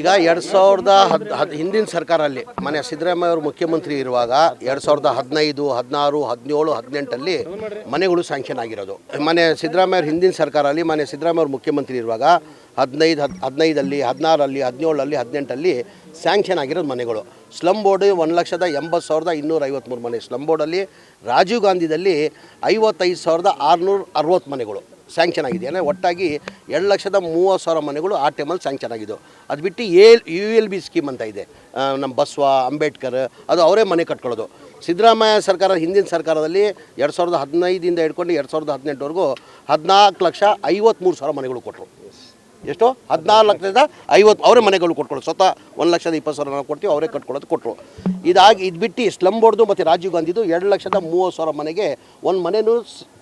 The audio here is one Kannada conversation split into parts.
ಈಗ ಎರಡು ಸಾವಿರದ ಹದ್ ಹದ್, ಹಿಂದಿನ ಸರ್ಕಾರಲ್ಲಿ ಮನೆ ಸಿದ್ದರಾಮಯ್ಯ ಅವರು ಮುಖ್ಯಮಂತ್ರಿ ಇರುವಾಗ ಎರಡು ಸಾವಿರದ ಹದಿನೈದು, ಹದಿನಾರು, ಹದಿನೇಳು, ಹದಿನೆಂಟಲ್ಲಿ ಮನೆಗಳು ಸ್ಯಾಂಕ್ಷನ್ ಆಗಿರೋದು. ಮನೆ ಸಿದ್ದರಾಮಯ್ಯ ಅವ್ರ ಹಿಂದಿನ ಸರ್ಕಾರಲ್ಲಿ ಮನೆ ಸಿದ್ದರಾಮಯ್ಯ ಅವರು ಮುಖ್ಯಮಂತ್ರಿ ಇರುವಾಗ ಹದಿನೈದು, ಹದ್, ಹದಿನೈದಲ್ಲಿ, ಹದಿನಾರಲ್ಲಿ ಹದಿನೇಳರಲ್ಲಿ ಹದಿನೆಂಟಲ್ಲಿ ಸ್ಯಾಂಕ್ಷನ್ ಆಗಿರೋದು ಮನೆಗಳು. ಸ್ಲಮ್ ಬೋರ್ಡ್ ಒಂದು ಲಕ್ಷದ ಎಂಬತ್ತು ಸಾವಿರದ ಇನ್ನೂರ ಐವತ್ತ್ಮೂರು ಮನೆ. ಸ್ಲಮ್ ಬೋರ್ಡಲ್ಲಿ ರಾಜೀವ್ ಗಾಂಧಿದಲ್ಲಿ ಐವತ್ತೈದು ಸಾವಿರದ ಆರುನೂರ ಅರವತ್ತು ಮನೆಗಳು. ಸ್ಯಾಂಕ್ಷನ್ ಆಗಿದೆ. ಅಂದರೆ ಒಟ್ಟಾಗಿ ಎರಡು ಲಕ್ಷದ ಮೂವತ್ತು ಸಾವಿರ ಮನೆಗಳು ಆ ಟೈಮಲ್ಲಿ ಸ್ಯಾಂಕ್ಷನ್ ಆಗಿದ್ದು. ಅದು ಬಿಟ್ಟು A U L B scheme ಅಂತ ಇದೆ. ನಮ್ಮ ಬಸವ, ಅಂಬೇಡ್ಕರ್, ಅದು ಅವರೇ ಮನೆ ಕಟ್ಕೊಳ್ಳೋದು. ಸಿದ್ದರಾಮಯ್ಯ ಸರ್ಕಾರ, ಹಿಂದಿನ ಸರ್ಕಾರದಲ್ಲಿ ಎರಡು ಸಾವಿರದ ಹದಿನೈದಿಂದ ಹಿಡ್ಕೊಂಡು ಎರಡು ಸಾವಿರದ ಹದಿನೆಂಟವರೆಗೂ ಹದಿನಾಲ್ಕು ಲಕ್ಷ ಐವತ್ತ್ಮೂರು ಸಾವಿರ ಮನೆಗಳು ಕೊಟ್ಟರು ಎಷ್ಟು? ಹದಿನಾರು ಲಕ್ಷದ ಐವತ್ತು ಅವರೇ ಮನೆಗಳು ಕೊಟ್ಕೊಳ್ಳೋದು. ಸ್ವತಃ ಒಂದು ಲಕ್ಷದ ಇಪ್ಪತ್ತು ಸಾವಿರ ನಾವು ಕೊಡ್ತೀವಿ ಅವರೇ ಕಟ್ಕೊಳ್ಳೋದು ಕೊಟ್ಟರು ಇದಾಗಿ ಇದು ಬಿಟ್ಟು ಸ್ಲಮ್ ಬೋರ್ಡ್ದು ಮತ್ತು ರಾಜೀವ್ ಗಾಂಧಿದು ಎರಡು ಲಕ್ಷದ ಮೂವತ್ತು ಸಾವಿರ ಮನೆಗೆ ಒಂದು ಮನೆಯೂ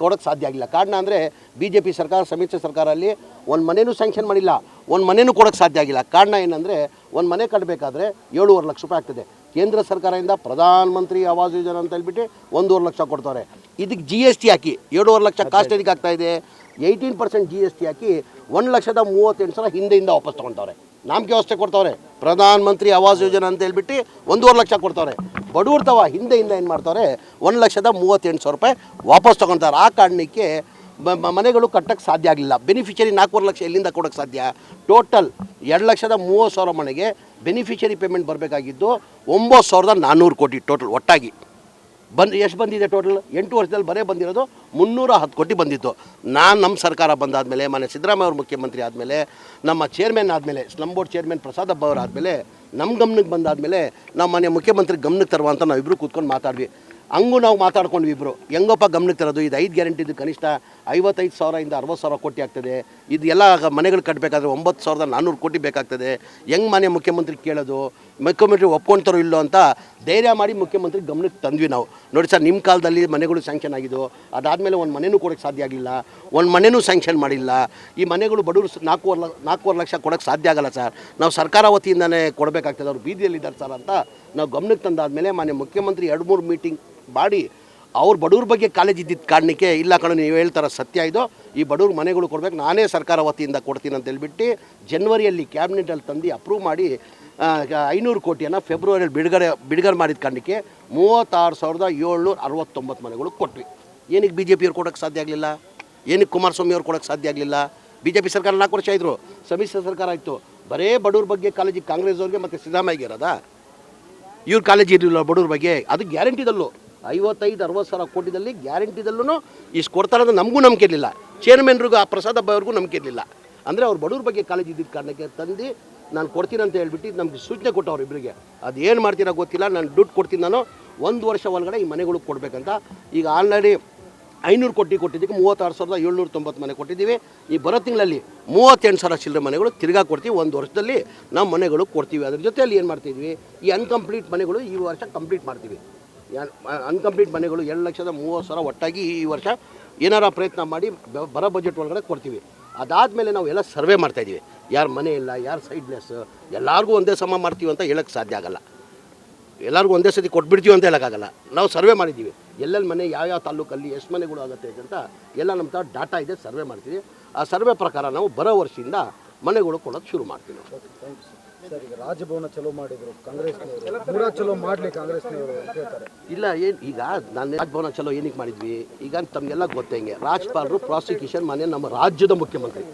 ಕೊಡೋಕ್ಕೆ ಸಾಧ್ಯ ಆಗಿಲ್ಲ. ಕಾರಣ ಅಂದರೆ ಬಿ ಜೆ ಪಿ ಸರ್ಕಾರ ಸಮ್ಮಿಶ್ರ ಸರ್ಕಾರಲ್ಲಿ ಒಂದು ಮನೆಯೂ ಸ್ಯಾಂಕ್ಷನ್ ಮಾಡಿಲ್ಲ. ಒಂದು ಮನೆಯೂ ಕೊಡೋಕ್ಕೆ ಸಾಧ್ಯ ಆಗಿಲ್ಲ. ಕಾರಣ ಏನಂದರೆ ಒಂದು ಮನೆ ಕಟ್ಟಬೇಕಾದ್ರೆ ಏಳುವರೆ ಲಕ್ಷ ರೂಪಾಯಿ ಆಗ್ತದೆ. ಕೇಂದ್ರ ಸರ್ಕಾರದಿಂದ ಪ್ರಧಾನ ಮಂತ್ರಿ ಆವಾಸ್ ಯೋಜನೆ ಅಂತ ಹೇಳ್ಬಿಟ್ಟು ಒಂದೂವರೆ ಲಕ್ಷ ಕೊಡ್ತಾರೆ. ಇದಕ್ಕೆ ಜಿ ಎಸ್ ಟಿ ಹಾಕಿ ಏಳುವರೆ ಲಕ್ಷ ಕಾಸ್ಟ್ ಎದಕ್ಕೆ ಆಗ್ತಾಯಿದೆ eighteen percent G S T ಹಾಕಿ ಒಂದು ಲಕ್ಷದ ಮೂವತ್ತೆಂಟು ಸಾವಿರ ಹಿಂದೆಯಿಂದ ವಾಪಸ್ ತೊಗೊಳ್ತವ್ರೆ ನಾಮಕೆ ವ್ಯವಸ್ಥೆ ಕೊಡ್ತವ್ರೆ. ಪ್ರಧಾನ ಮಂತ್ರಿ ಆವಾಸ್ ಯೋಜನೆ ಅಂತ ಹೇಳ್ಬಿಟ್ಟು ಒಂದೂವರೆ ಲಕ್ಷ ಕೊಡ್ತವ್ರೆ. ಬಡವರು ತವ ಹಿಂದೆಯಿಂದ ಏನು ಮಾಡ್ತವ್ರೆ? ಒಂದು ಲಕ್ಷದ ಮೂವತ್ತೆಂಟು ಸಾವಿರ ರೂಪಾಯಿ ವಾಪಸ್ ತೊಗೊಳ್ತಾರೆ ಆ ಕಾರಣಕ್ಕೆ ಮನೆಗಳು ಕಟ್ಟಕ್ಕೆ ಸಾಧ್ಯ ಆಗಲಿಲ್ಲ. ಬೆನಿಫಿಷರಿ ನಾಲ್ಕೂವರೆ ಲಕ್ಷ ಎಲ್ಲಿಂದ ಕೊಡೋಕ್ಕೆ ಸಾಧ್ಯ? ಟೋಟಲ್ ಎರಡು ಲಕ್ಷದ ಮೂವತ್ತು ಸಾವಿರ ಮನೆಗೆ ಬೆನಿಫಿಷರಿ ಪೇಮೆಂಟ್ ಬರಬೇಕಾಗಿದ್ದು ಒಂಬತ್ತು ಸಾವಿರದ ನಾನ್ನೂರು ಕೋಟಿ ಟೋಟಲ್ ಒಟ್ಟಾಗಿ. ಬಂದು, ಎಷ್ಟು ಬಂದಿದೆ ಟೋಟಲ್ ಎಂಟು ವರ್ಷದಲ್ಲಿ ಬರೇ ಬಂದಿರೋದು ಮುನ್ನೂರ ಹತ್ತು ಕೋಟಿ ಬಂದಿತ್ತು. ನಾನು ನಮ್ಮ ಸರ್ಕಾರ ಬಂದಾದಮೇಲೆ ಮನೆ ಸಿದ್ದರಾಮಯ್ಯ ಅವರು ಮುಖ್ಯಮಂತ್ರಿ ಆದಮೇಲೆ, ನಮ್ಮ ಚೇರ್ಮನ್ ಆದಮೇಲೆ ಸ್ಲಮ್ ಬೋರ್ಡ್ ಚೇರ್ಮನ್ ಪ್ರಸಾದ್ ಅಬ್ಬ ಅವರು ಆದಮೇಲೆ ನಮ್ಮ ಗಮನಕ್ಕೆ ಬಂದಾದಮೇಲೆ ನಮ್ಮ ಮನೆ ಮುಖ್ಯಮಂತ್ರಿ ಗಮನಕ್ಕೆ ತರುವ ಅಂತ ನಾವು ಇಬ್ಬರು ಕೂತ್ಕೊಂಡು ಮಾತಾಡ್ವಿ. ಹಂಗೂ ನಾವು ಮಾತಾಡ್ಕೊಂಡ್ವಿ ಇಬ್ಬರು ಹೆಂಗಪ್ಪ ಗಮನಕ್ಕೆ ತರೋದು? ಇದು ಐದು ಗ್ಯಾರಂಟಿದು ಕನಿಷ್ಠ ಐವತ್ತೈದು ಸಾವಿರದಿಂದ ಅರವತ್ತು ಸಾವಿರ ಕೋಟಿ ಆಗ್ತದೆ. ಇದು ಎಲ್ಲ ಮನೆಗಳು ಕಟ್ಟಬೇಕಾದ್ರೆ ಒಂಬತ್ತು ಸಾವಿರದ ನಾನ್ನೂರು ಕೋಟಿ ಬೇಕಾಗ್ತದೆ. ಹೆಂಗೆ ಮನೆ ಮುಖ್ಯಮಂತ್ರಿ ಕೇಳೋದು? ಮುಖ್ಯಮಂತ್ರಿ ಒಪ್ಕೊಳ್ತಾರೋ ಇಲ್ಲೋ ಅಂತ ಧೈರ್ಯ ಮಾಡಿ ಮುಖ್ಯಮಂತ್ರಿ ಗಮನಕ್ಕೆ ತಂದ್ವಿ ನಾವು. ನೋಡಿ ಸರ್, ನಿಮ್ಮ ಕಾಲದಲ್ಲಿ ಮನೆಗಳು ಸ್ಯಾಂಕ್ಷನ್ ಆಗಿದ್ದು ಅದಾದಮೇಲೆ ಒಂದು ಮನೆಯೂ ಕೊಡೋಕ್ಕೆ ಸಾಧ್ಯ ಆಗಿಲ್ಲ. ಒಂದು ಮನೆಯೂ ಸ್ಯಾಂಕ್ಷನ್ ಮಾಡಿಲ್ಲ. ಈ ಮನೆಗಳು ಬಡವರು ನಾಲ್ಕೂವರೆ ಲ, ನಾಲ್ಕೂವರೆ ಲಕ್ಷ ಕೊಡೋಕ್ಕೆ ಸಾಧ್ಯ ಆಗಲ್ಲ ಸರ್. ನಾವು ಸರ್ಕಾರ ವತಿಯಿಂದನೇ ಕೊಡಬೇಕಾಗ್ತದೆ. ಅವ್ರು ಬೀದಿಯಲ್ಲಿದ್ದಾರೆ ಸರ್ ಅಂತ ನಾವು ಗಮನಕ್ಕೆ ತಂದಾದಮೇಲೆ ಮನೆ ಮುಖ್ಯಮಂತ್ರಿ ಎರಡು ಮೂರು ಮೀಟಿಂಗ್ ಮಾಡಿ ಅವ್ರ ಬಡವ್ರ ಬಗ್ಗೆ ಕಾಲೇಜ್ ಇದ್ದಿದ್ದ ಕಾರಣಕ್ಕೆ, ಇಲ್ಲ ಕಣ, ನೀವು ಹೇಳ್ತಾರ ಸತ್ಯ ಇದು. ಈ ಬಡವ್ರ ಮನೆಗಳು ಕೊಡಬೇಕು. ನಾನೇ ಸರ್ಕಾರ ವತಿಯಿಂದ ಕೊಡ್ತೀನಿ ಅಂತ ಹೇಳ್ಬಿಟ್ಟು ಜನವರಿಯಲ್ಲಿ ಕ್ಯಾಬಿನೆಟಲ್ಲಿ ತಂದು ಅಪ್ರೂವ್ ಮಾಡಿ ಐನೂರು ಕೋಟಿಯನ್ನು ಫೆಬ್ರವರಿಯಲ್ಲಿ ಬಿಡುಗಡೆ ಬಿಡುಗಡೆ ಮಾಡಿದ ಕಾರಣಕ್ಕೆ ಮೂವತ್ತಾರು ಸಾವಿರದ ಏಳ್ನೂರ ಅರವತ್ತೊಂಬತ್ತು ಮನೆಗಳು ಕೊಟ್ವಿ. ಏನಕ್ಕೆ ಬಿ ಜೆ ಪಿಯವ್ರು ಕೊಡೋಕ್ಕೆ ಸಾಧ್ಯ ಆಗಲಿಲ್ಲ? ಏನಕ್ಕೆ ಕುಮಾರಸ್ವಾಮಿ ಅವ್ರು ಕೊಡೋಕ್ಕೆ ಸಾಧ್ಯ ಆಗಲಿಲ್ಲ? ಬಿ ಜೆ ಪಿ ಸರ್ಕಾರ ನಾಲ್ಕು ವರ್ಷ ಇದ್ದರು ಸಮ್ಮಿಶ್ರ ಸರ್ಕಾರ ಆಯಿತು. ಬರೇ ಬಡವ್ರ ಬಗ್ಗೆ ಕಾಲೇಜಿಗೆ ಕಾಂಗ್ರೆಸ್ ಅವ್ರಿಗೆ ಮತ್ತು ಸಿದ್ದರಾಮಯ್ಯಗೆ ಇರೋದಾ? ಇವ್ರ ಕಾಲೇಜ್ ಇರಲಿಲ್ಲ ಬಡವ್ರ ಬಗ್ಗೆ. ಅದು ಗ್ಯಾರಂಟಿದಲ್ಲೂ ಐವತ್ತೈದು, ಅರವತ್ತು ಸಾವಿರ ಕೋಟಿದಲ್ಲಿ ಗ್ಯಾರಂಟಿದಲ್ಲೂ ಇಷ್ಟು ಕೊಡ್ತಾರೆ ಅಂತ ನಮಗೂ ನಂಬಿಕೆ ಇರಲಿಲ್ಲ. ಚೇರ್ಮನ್ರಿಗೂ ಆ ಪ್ರಸಾದ್ ಅವ್ರಿಗೂ ನಂಬಿಕೆ ಇರಲಿಲ್ಲ. ಅಂದರೆ ಅವ್ರು ಬಡವ್ರ ಬಗ್ಗೆ ಕಾಲೇಜ್ ಇದ್ದಿದ್ದ ಕಾರಣಕ್ಕೆ ತಂದು ನಾನು ಕೊಡ್ತೀನಿ ಅಂತ ಹೇಳ್ಬಿಟ್ಟು ನಮಗೆ ಸೂಚನೆ ಕೊಟ್ಟವ್ರು ಇಬ್ಬರಿಗೆ ಅದು ಏನು ಮಾಡ್ತೀರಾ ಗೊತ್ತಿಲ್ಲ, ನಾನು ದುಡ್ಡು ಕೊಡ್ತೀನಿ ನಾನು, ಒಂದು ವರ್ಷ ಒಳಗಡೆ ಈ ಮನೆಗಳಿಗೆ ಕೊಡಬೇಕಂತ. ಈಗ ಆಲ್ರೆಡಿ ಐನೂರು ಕೋಟಿ ಕೊಟ್ಟಿದ್ದಕ್ಕೆ ಮೂವತ್ತಾರು ಸಾವಿರದ ಏಳ್ನೂರ ತೊಂಬತ್ತು ಮನೆ ಕೊಟ್ಟಿದ್ದೀವಿ. ಈ ಬರೋ ತಿಂಗಳಲ್ಲಿ ಮೂವತ್ತೆಂಟು ಸಾವಿರ ಚಿಲ್ಲರೆ ಮನೆಗಳು ತಿರ್ಗಾ ಕೊಡ್ತೀವಿ, ಒಂದು ವರ್ಷದಲ್ಲಿ ನಾವು ಮನೆಗಳು ಕೊಡ್ತೀವಿ. ಅದ್ರ ಜೊತೆಯಲ್ಲಿ ಏನು ಮಾಡ್ತಿದ್ವಿ, ಈ ಅನ್ಕಂಪ್ಲೀಟ್ ಮನೆಗಳು ಈ ವರ್ಷ ಕಂಪ್ಲೀಟ್ ಮಾಡ್ತೀವಿ. ಅನ್ಕಂಪ್ಲೀಟ್ ಮನೆಗಳು ಎರಡು ಲಕ್ಷದ ಮೂವತ್ತು ಸಾವಿರ ಒಟ್ಟಾಗಿ ಈ ವರ್ಷ ಏನಾರ ಪ್ರಯತ್ನ ಮಾಡಿ ಬರೋ ಬಜೆಟ್ ಒಳಗಡೆ ಕೊಡ್ತೀವಿ. ಅದಾದಮೇಲೆ ನಾವು ಎಲ್ಲ ಸರ್ವೆ ಮಾಡ್ತಾಯಿದ್ದೀವಿ ಯಾರು ಮನೆ ಇಲ್ಲ, ಯಾರು ಸೈಡ್ಲೆಸ್ ಎಲ್ಲರಿಗೂ ಒಂದೇ ಸಮ ಮಾಡ್ತೀವಿ ಅಂತ ಹೇಳೋಕ್ಕೆ ಸಾಧ್ಯ ಆಗಲ್ಲ. ಎಲ್ಲರಿಗೂ ಒಂದೇ ಸತಿ ಕೊಟ್ಬಿಡ್ತೀವಿ ಅಂತ ಹೇಳೋಕ್ಕಾಗಲ್ಲ ನಾವು ಸರ್ವೆ ಮಾಡಿದ್ದೀವಿ. ಎಲ್ಲೆಲ್ಲಿ ಮನೆ ಯಾವ ಯಾವ ತಾಲೂಕಲ್ಲಿ ಎಷ್ಟು ಮನೆಗಳು ಆಗುತ್ತೆ ಅಂತ ಎಲ್ಲ ನಮ್ಮ ಥರ ಡಾಟಾ ಇದೆ, ಸರ್ವೆ ಮಾಡ್ತೀವಿ. ಆ ಸರ್ವೆ ಪ್ರಕಾರ ನಾವು ಬರೋ ವರ್ಷದಿಂದ ಮನೆಗಳು ಕೊಡೋದು ಶುರು ಮಾಡ್ತೀವಿ ನಾವು ಸರ್ ಈಗ ರಾಜಭವನ ಚಲೋ ಮಾಡಿದ್ರು ಕಾಂಗ್ರೆಸ್ನವರು. ಚಲೋ ಮಾಡಲಿ ಕಾಂಗ್ರೆಸ್ನವರು ಹೇಳ್ತಾರೆ. ಇಲ್ಲ ಏನು ಈಗ ನಾನು ರಾಜಭವನ ಚಲೋ ಏನಕ್ಕೆ ಮಾಡಿದ್ವಿ? ಈಗ ತಮಗೆಲ್ಲ ಗೊತ್ತಂಗೆ ರಾಜ್ಪಾಲರು ಪ್ರಾಸಿಕ್ಯೂಷನ್ ಮನೆ ನಮ್ಮ ರಾಜ್ಯದ ಮುಖ್ಯಮಂತ್ರಿ.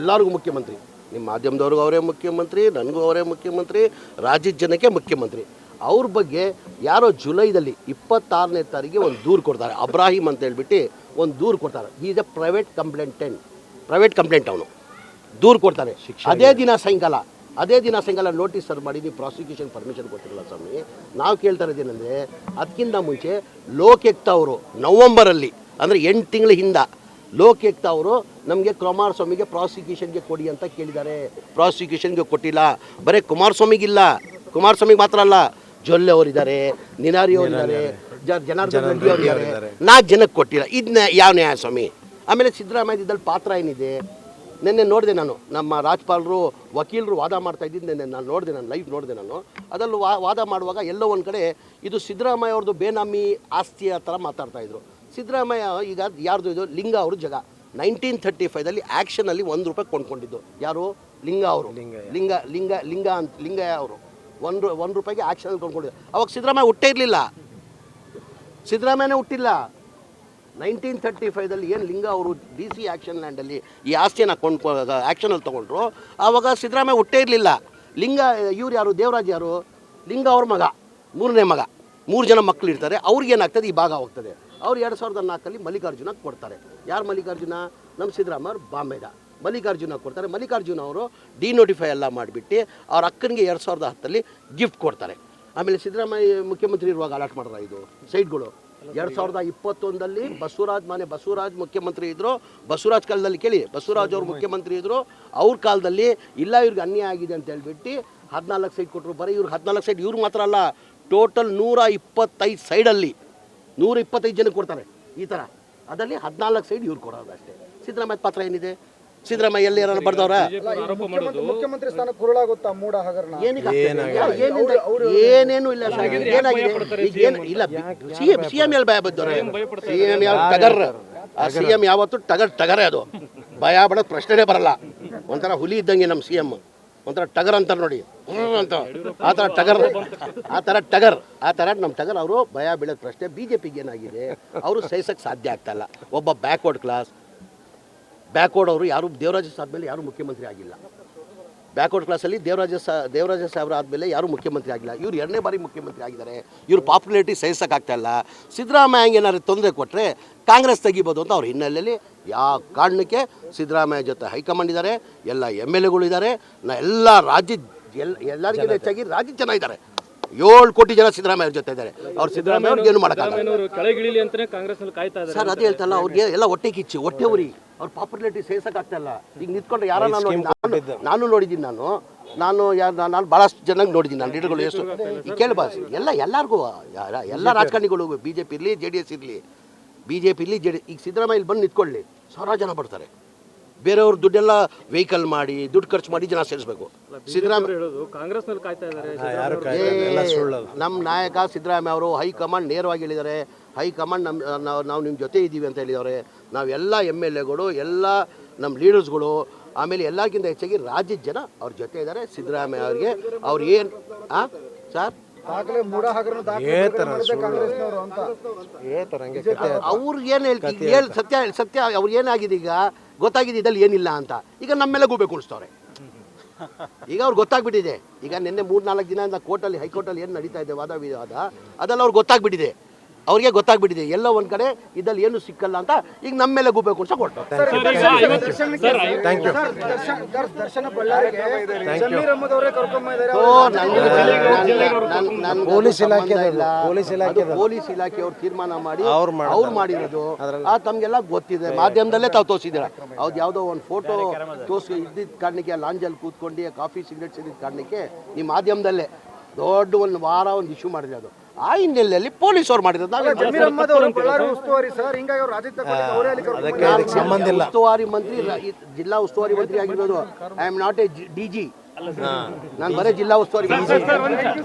ಎಲ್ಲರಿಗೂ ಮುಖ್ಯಮಂತ್ರಿ. ನಿಮ್ಮ ಮಾಧ್ಯಮದವ್ರಿಗೂ ಅವರೇ ಮುಖ್ಯಮಂತ್ರಿ ನನಗೂ ಅವರೇ ಮುಖ್ಯಮಂತ್ರಿ ರಾಜ್ಯದ ಜನಕ್ಕೆ ಮುಖ್ಯಮಂತ್ರಿ. ಅವ್ರ ಬಗ್ಗೆ ಯಾರೋ ಜುಲೈದಲ್ಲಿ ಇಪ್ಪತ್ತಾರನೇ ತಾರೀಕಿಗೆ ಒಂದು ದೂರು ಕೊಡ್ತಾರೆ. ಅಬ್ರಾಹಿಂ ಅಂತ ಹೇಳ್ಬಿಟ್ಟು ಒಂದು ದೂರು ಕೊಡ್ತಾರೆ. Is a private complainant private complaint ಅವನು. ದೂರು ಕೊಡ್ತಾರೆ ಅದೇ ದಿನ ಸಾಯಂಕಾಲ ಅದೇ ದಿನ ಸಾಯಂಕಾಲ ನೋಟಿಸ್ ಸರ್ ಮಾಡಿ ನೀವು ಪ್ರಾಸಿಕ್ಯೂಷನ್ ಪರ್ಮಿಷನ್ ಕೊಟ್ಟಿರಲ್ಲ ಸ್ವಾಮಿ. ನಾವು ಕೇಳ್ತಾ ಇರೋದೇನೆಂದರೆ ಅದಕ್ಕಿಂತ ಮುಂಚೆ ಲೋಕಯುಕ್ತ ಅವರು ನವಂಬರಲ್ಲಿ ಅಂದರೆ ಎಂಟು ತಿಂಗಳ ಹಿಂದ ಲೋಕಯುಕ್ತ ಅವರು ನಮಗೆ ಕುಮಾರಸ್ವಾಮಿಗೆ ಪ್ರಾಸಿಕ್ಯೂಷನ್ಗೆ ಕೊಡಿ ಅಂತ ಕೇಳಿದ್ದಾರೆ. ಪ್ರಾಸಿಕ್ಯೂಷನ್ಗೆ ಕೊಟ್ಟಿಲ್ಲ. ಬರೀ ಕುಮಾರಸ್ವಾಮಿಗಿಲ್ಲ. ಕುಮಾರಸ್ವಾಮಿಗೆ ಮಾತ್ರ ಅಲ್ಲ ಜೊಲ್ಲೆ ಅವರಿದ್ದಾರೆ ನಿನಾರಿ ಅವರಿದ್ದಾರೆ ಜನಾರ್ದನ್ ರೆಡ್ಡಿ ಅವರಿದ್ದಾರೆ. ನಾಲ್ಕು ಜನಕ್ಕೆ ಕೊಟ್ಟಿಲ್ಲ. ಇದನ್ನ ಯಾವ ನ್ಯಾಯ ಸ್ವಾಮಿ? ಆಮೇಲೆ ಸಿದ್ದರಾಮಯ್ಯದಲ್ಲಿ ಪಾತ್ರ ಏನಿದೆ? ನಿನ್ನೆ ನೋಡಿದೆ ನಾನು. ನಮ್ಮ ರಾಜ್ಪಾಲರು ವಕೀಲರು ವಾದ ಮಾಡ್ತಾ ಇದ್ದಿದ್ದು ನಿನ್ನೆ ನಾನು ನೋಡಿದೆ ನಾನು ಲೈವ್ ನೋಡಿದೆ ನಾನು. ಅದರಲ್ಲೂ ವಾ ವಾದ ಮಾಡುವಾಗ ಎಲ್ಲೋ ಒಂದು ಕಡೆ ಇದು ಸಿದ್ದರಾಮಯ್ಯ ಅವ್ರದ್ದು ಬೇನಾಮಿ ಆಸ್ತಿಯ ಥರ ಮಾತಾಡ್ತಾ ಇದ್ರು. ಸಿದ್ದರಾಮಯ್ಯ ಈಗ ಯಾರ್ದು ಇದು? ಲಿಂಗ ಅವರು ಜಗ. ನೈನ್ಟೀನ್ ಥರ್ಟಿ ಫೈವ್ದಲ್ಲಿ ಆ್ಯಕ್ಷನಲ್ಲಿ ಒಂದು ರೂಪಾಯಿ ಕೊಂಡ್ಕೊಂಡಿದ್ದು. ಯಾರು? ಲಿಂಗ ಅವರು. ಲಿಂಗ ಲಿಂಗ ಲಿಂಗ ಅಂತ ಲಿಂಗಯ್ಯ ಅವರು? ಒಂದು ಒಂದು ರೂಪಾಯಿಗೆ ಆ್ಯಕ್ಷನಲ್ಲಿ ಕೊಂಡ್ಕೊಂಡಿದ್ದು. ಅವಾಗ ಸಿದ್ದರಾಮಯ್ಯ ಹುಟ್ಟೇ ಇರಲಿಲ್ಲ ಸಿದ್ದರಾಮಯ್ಯನೇ ಹುಟ್ಟಿಲ್ಲ. ನೈನ್ಟೀನ್ ತರ್ಟಿ ಫೈವ್ದಲ್ಲಿ ಏನು ಲಿಂಗ ಅವರು ಡಿ ಸಿ ಆ್ಯಕ್ಷನ್ ಲ್ಯಾಂಡಲ್ಲಿ ಈ ಆಸ್ತಿಯನ್ನು ಕೊಂಡ್ಕೊ ಆ್ಯಕ್ಷನಲ್ಲಿ ತೊಗೊಂಡ್ರು ಆವಾಗ ಸಿದ್ದರಾಮಯ್ಯ ಹುಟ್ಟೇ ಇರಲಿಲ್ಲ. ಲಿಂಗ, ಇವ್ರು ಯಾರು, ದೇವರಾಜ್ ಯಾರು? ಲಿಂಗ ಅವ್ರ ಮಗ, ಮೂರನೇ ಮಗ. ಮೂರು ಜನ ಮಕ್ಕಳು ಇರ್ತಾರೆ, ಅವ್ರಿಗೆ ಏನಾಗ್ತದೆ? ಈ ಭಾಗ ಹೋಗ್ತದೆ. ಅವ್ರು ಎರಡು ಸಾವಿರದ ನಾಲ್ಕಲ್ಲಿ ಮಲ್ಲಿಕಾರ್ಜುನ ಕೊಡ್ತಾರೆ. ಯಾರು ಮಲ್ಲಿಕಾರ್ಜುನ? ನಮ್ಮ ಸಿದ್ದರಾಮಯ್ಯ ಬಾಂಬೆದ. ಮಲ್ಲಿಕಾರ್ಜುನ ಕೊಡ್ತಾರೆ. ಮಲ್ಲಿಕಾರ್ಜುನ ಅವರು ಡಿ ನೋಟಿಫೈ ಎಲ್ಲ ಮಾಡಿಬಿಟ್ಟು ಅವ್ರ ಅಕ್ಕನಿಗೆ ಎರಡು ಸಾವಿರದ ಹತ್ತಲ್ಲಿ ಗಿಫ್ಟ್ ಕೊಡ್ತಾರೆ. ಆಮೇಲೆ ಸಿದ್ದರಾಮಯ್ಯ ಮುಖ್ಯಮಂತ್ರಿ ಇರುವಾಗ ಅಲಾಟ್ ಮಾಡ್ರ ಇದು, ಸೈಟ್ಗಳು. ಎರಡು ಸಾವಿರದ ಇಪ್ಪತ್ತೊಂದಲ್ಲಿ ಬಸವರಾಜ್ ಮನೆ ಬಸವರಾಜ್ ಮುಖ್ಯಮಂತ್ರಿ ಇದ್ರು. ಬಸವರಾಜ್ ಕಾಲದಲ್ಲಿ ಕೇಳಿ ಬಸವರಾಜ್ ಅವರು ಮುಖ್ಯಮಂತ್ರಿ ಇದ್ರು. ಅವ್ರ ಕಾಲದಲ್ಲಿ ಇಲ್ಲ ಇವ್ರಿಗೆ ಅನ್ಯಾಯ ಆಗಿದೆ ಅಂತ ಹೇಳ್ಬಿಟ್ಟು ಹದಿನಾಲ್ಕು ಸೈಡ್ ಕೊಟ್ಟರು ಬರೀ ಇವ್ರಿಗೆ ಹದಿನಾಲ್ಕು ಸೈಡ್ ಇವ್ರು ಮಾತ್ರ ಅಲ್ಲ ಟೋಟಲ್ ನೂರ ಇಪ್ಪತ್ತೈದು ಸೈಡಲ್ಲಿ ನೂರ ಇಪ್ಪತ್ತೈದು ಜನಕ್ಕೆ ಕೊಡ್ತಾರೆ ಈ ಥರ ಅದರಲ್ಲಿ ಹದಿನಾಲ್ಕು ಸೈಡ್ ಇವ್ರು ಕೊಡೋದು ಅಷ್ಟೇ. ಸಿದ್ದರಾಮಯ್ಯ ಪಾತ್ರ ಏನಿದೆ? ಸಿದ್ದರಾಮಯ್ಯ ಎಲ್ಲಿ ಯಾರು ಬರ್ದವ್ರ? ಮುಖ್ಯಮಂತ್ರಿ ಮುಖ್ಯಮಂತ್ರಿ ಸ್ಥಾನ ಕುರುಳಾಗುತ್ತಾ ಮೂಡ ಹಗರಣ? ಏನೇನು ಇಲ್ಲ ಏನಾಗಿದೆ? ಈಗ ಏನು ಇಲ್ಲ ಸಿಎಂ ಸಿ ಎಂ ಎಲ್ಲಿ ಭಯ ಬದ್ದವ್ರೆ ಸಿ ಎಂ ಯಾವ ಟಗರ್? ಆ ಸಿ ಎಂ ಯಾವತ್ತು ಟಗರ್ ಟಗರೇ ಅದು. ಭಯ ಬಡೋದು ಪ್ರಶ್ನೆನೇ ಬರಲ್ಲ. ಒಂಥರ ಹುಲಿ ಇದ್ದಂಗೆ ನಮ್ಮ ಸಿಎಂ. ಒಂಥರ ಟಗರ್ ಅಂತಾರೆ ನೋಡಿ. ಅಂತ. ಆ ಥರ ಟಗರ್. ಆ ಥರ ಟಗರ್. ಆ ಥರ ನಮ್ಮ ಟಗರ್. ಅವರು ಭಯ ಬೀಳೋದು ಪ್ರಶ್ನೆ. ಬಿ ಜೆ ಪಿಗೆ ಏನಾಗಿದೆ? ಅವರು ಸಹಿಸಕ್ಕೆ ಸಾಧ್ಯ ಆಗ್ತಾ ಇಲ್ಲ. ಒಬ್ಬ ಬ್ಯಾಕ್ವರ್ಡ್ ಕ್ಲಾಸ್ ಬ್ಯಾಕ್ವರ್ಡ್ ಅವರು ಯಾರು ದೇವರಾಜ ಆದಮೇಲೆ ಯಾರು ಮುಖ್ಯಮಂತ್ರಿ ಆಗಿಲ್ಲ. ಬ್ಯಾಕ್ವರ್ಡ್ ಕ್ಲಾಸಲ್ಲಿ ದೇವರಾಜ ಸಾ ದೇವರಾಜ ಸಾಹೇಬ್ರ ಆದಮೇಲೆ ಯಾರು ಮುಖ್ಯಮಂತ್ರಿ ಆಗಿಲ್ಲ. ಇವ್ರು ಎರಡನೇ ಬಾರಿ ಮುಖ್ಯಮಂತ್ರಿ ಆಗಿದ್ದಾರೆ. ಇವ್ರ ಪಾಪ್ಯುಲಾರಿಟಿ ಸಹಿಸೋಕ್ಕಾಗ್ತಾಯಿಲ್ಲ ಸಿದ್ದರಾಮಯ್ಯಂಗೆ ಏನಾದ್ರು ತೊಂದರೆ ಕೊಟ್ಟರೆ ಕಾಂಗ್ರೆಸ್ ತೆಗಿಬೋದು ಅಂತ ಅವ್ರ ಹಿನ್ನೆಲೆಯಲ್ಲಿ ಯಾವ ಕಾರಣಕ್ಕೆ ಸಿದ್ದರಾಮಯ್ಯ ಜೊತೆ ಹೈಕಮಾಂಡ್ ಇದ್ದಾರೆ. ಎಲ್ಲ ಎಂ ಎಲ್ ಎಗಳಿದ್ದಾರೆ ನಾ ಎಲ್ಲ ರಾಜ್ಯ ಎಲ್ಲ ಎಲ್ಲರಿಗಿಂತ ಹೆಚ್ಚಾಗಿ ರಾಜ್ಯ ಜನ ಇದ್ದಾರೆ ಏಳು ಕೋಟಿ ಜನ ಸಿದ್ದರಾಮಯ್ಯ ಜೊತೆ ಇದ್ದಾರೆ. ಅವ್ರು ಸಿದ್ದರಾಮಯ್ಯ ಅವ್ರಿಗೆ ಏನು ಮಾಡೋಕ್ಕಾಗಲ್ಲ ಸರ್ ಅದೇ ಹೇಳ್ತಲ್ಲ ಅವ್ರಿಗೆ ಎಲ್ಲ ಹೊಟ್ಟೆ ಕಿಚ್ಚಿ ಹೊಟ್ಟೆ ಉರಿ. ಅವ್ರ ಪಾಪ್ಯುಲಾರಿಟಿ ಸೇರ್ಸಕ್ಕಾಗ್ತಾ ಇಲ್ಲ ಈಗ ನಿಂತ್ಕೊಂಡ್ರೆ ಯಾರ ನಾನು ನಾನು ನಾನು ನೋಡಿದ್ದೀನಿ ನಾನು. ನಾನು ಯಾರು ನಾನು ಭಾಳಷ್ಟು ಚೆನ್ನಾಗಿ ನೋಡಿದ್ದೀನಿ ನಾನು ಲೀಡರ್ಗಳು ಎಷ್ಟು ಈಗ ಕೇಳಬಾರ್ದು ಎಲ್ಲ ಎಲ್ಲರಿಗೂ ಯಾರ- ಎಲ್ಲ ರಾಜಕಾರಣಿಗಳು ಬಿ ಜೆ ಪಿ ಇರಲಿ ಜೆ ಡಿ ಎಸ್ ಇರಲಿ ಬಿ ಜೆ ಪಿ ಇರಲಿ ಜೆ ಡಿ ಈಗ ಸಿದ್ದರಾಮಯ್ಯ ಇಲ್ಲಿ ಬಂದು ನಿಂತ್ಕೊಳ್ಳಿ. ಸಾವಿರಾರು ಜನ ಬರ್ತಾರೆ. ಬೇರೆಯವ್ರ ದುಡ್ಡೆಲ್ಲ ವೆಹಿಕಲ್ ಮಾಡಿ ದುಡ್ಡು ಖರ್ಚು ಮಾಡಿ ಜನ ಸೇರಿಸಬೇಕು. ಸಿದ್ದರಾಮಯ್ಯ ಹೇಳೋದು ಕಾಯ್ತಾ ಇದ್ದಾರೆ ನಮ್ಮ ನಾಯಕ ಸಿದ್ದರಾಮಯ್ಯ ಅವರು ಹೈಕಮಾಂಡ್ ನೇರವಾಗಿ ಹೇಳಿದ್ದಾರೆ. ಹೈಕಮಾಂಡ್ ನಮ್ಮ ನಾವು ನಾವು ನಿಮ್ಮ ಜೊತೆ ಇದ್ದೀವಿ ಅಂತ ಹೇಳಿದ್ದಾರೆ. ನಾವೆಲ್ಲ ಎಂ ಎಲ್ ಎಗಳು ಎಲ್ಲ ನಮ್ಮ ಲೀಡರ್ಸ್ಗಳು ಆಮೇಲೆ ಎಲ್ಲಕ್ಕಿಂತ ಹೆಚ್ಚಾಗಿ ರಾಜ್ಯದ ಜನ ಅವ್ರ ಜೊತೆ ಇದ್ದಾರೆ ಸಿದ್ದರಾಮಯ್ಯ ಅವ್ರಿಗೆ. ಅವ್ರು ಏನು ಹಾಂ ಸರ್? ಅವ್ರಿಗೆ ಏನು ಹೇಳ್ತಿ ಹೇಳಿ ಸತ್ಯ ಸತ್ಯ ಅವ್ರಿಗೆ ಏನಾಗಿದೆ ಈಗ? ಗೊತ್ತಾಗಿದೆ ಇದಲ್ಲಿ ಏನಿಲ್ಲ ಅಂತ. ಈಗ ನಮ್ಮೆಲ್ಲ ಗೂಬೆ ಕುಣಿಸ್ತವ್ರೆ ಈಗ ಅವ್ರು ಗೊತ್ತಾಗ್ಬಿಟ್ಟಿದೆ. ಈಗ ನಿನ್ನೆ ಮೂರು ನಾಲ್ಕು ದಿನದಿಂದ ಕೋರ್ಟಲ್ಲಿ ಹೈಕೋರ್ಟಲ್ಲಿ ಏನು ನಡೀತಾ ಇದೆ ವಾದ ವಿವಾದ ಅದೆಲ್ಲ ಅವ್ರಿಗೆ ಗೊತ್ತಾಗ್ಬಿಟ್ಟಿದೆ. ಅವ್ರಿಗೆ ಗೊತ್ತಾಗ್ಬಿಟ್ಟಿದೆ ಎಲ್ಲ ಒಂದ್ ಕಡೆ ಇದಲ್ಲಿ ಏನು ಸಿಕ್ಕಲ್ಲ ಅಂತ ಈಗ ನಮ್ಮ ಮೇಲೆ ಗುಬ್ಬೆ ಕೊಡ್ಸ ಕೊಟ್ಟು ದರ್ಶನ ಬಳ್ಳಾರಿಗೆ ಜಮೀರ್ ಅಹಮದ್ ಅವರೇ ಕರ್ಕೊಂಡ್ ಪೊಲೀಸ್ ಇಲಾಖೆ ಪೊಲೀಸ್ ಇಲಾಖೆ ಪೊಲೀಸ್ ಇಲಾಖೆ ಅವ್ರು ತೀರ್ಮಾನ ಮಾಡಿ ಅವ್ರು ಮಾಡಿರೋದು. ಆ ತಮ್ಗೆಲ್ಲ ಗೊತ್ತಿದೆ. ಮಾಧ್ಯಮದಲ್ಲೇ ತಾವು ತೋರಿಸಿದ್ದೀರ? ಅವ್ದು ಯಾವುದೋ ಒಂದು ಫೋಟೋ ತೋರಿಸಿ ಇದ್ದಿದ್ದ ಕಾರಣಕ್ಕೆ ಲಾಂಜಲ್ಲಿ ಕೂತ್ಕೊಂಡು ಕಾಫಿ ಸಿಗರೇಟ್ ಸಿಗಿದ ಕಾರಣಕ್ಕೆ ಈ ಮಾಧ್ಯಮದಲ್ಲೇ ದೊಡ್ಡ ಒಂದು ವಾರ ಒಂದು ಇಶ್ಯೂ ಮಾಡಿದೆ ಅದು ಆ ಹಿನ್ನೆಲೆಯಲ್ಲಿ ಪೊಲೀಸ್ ಅವ್ರು ಮಾಡಿದ್ರು ಅವರು ಬಳ್ಳಾರಿ ಉಸ್ತುವಾರಿ ಮಂತ್ರಿ ಜಿಲ್ಲಾ ಉಸ್ತುವಾರಿ ಮಂತ್ರಿ ಆಗಿರೋದು I am not a D G ನಾನು ಬರೀ ಜಿಲ್ಲಾ ಉಸ್ತುವಾರಿ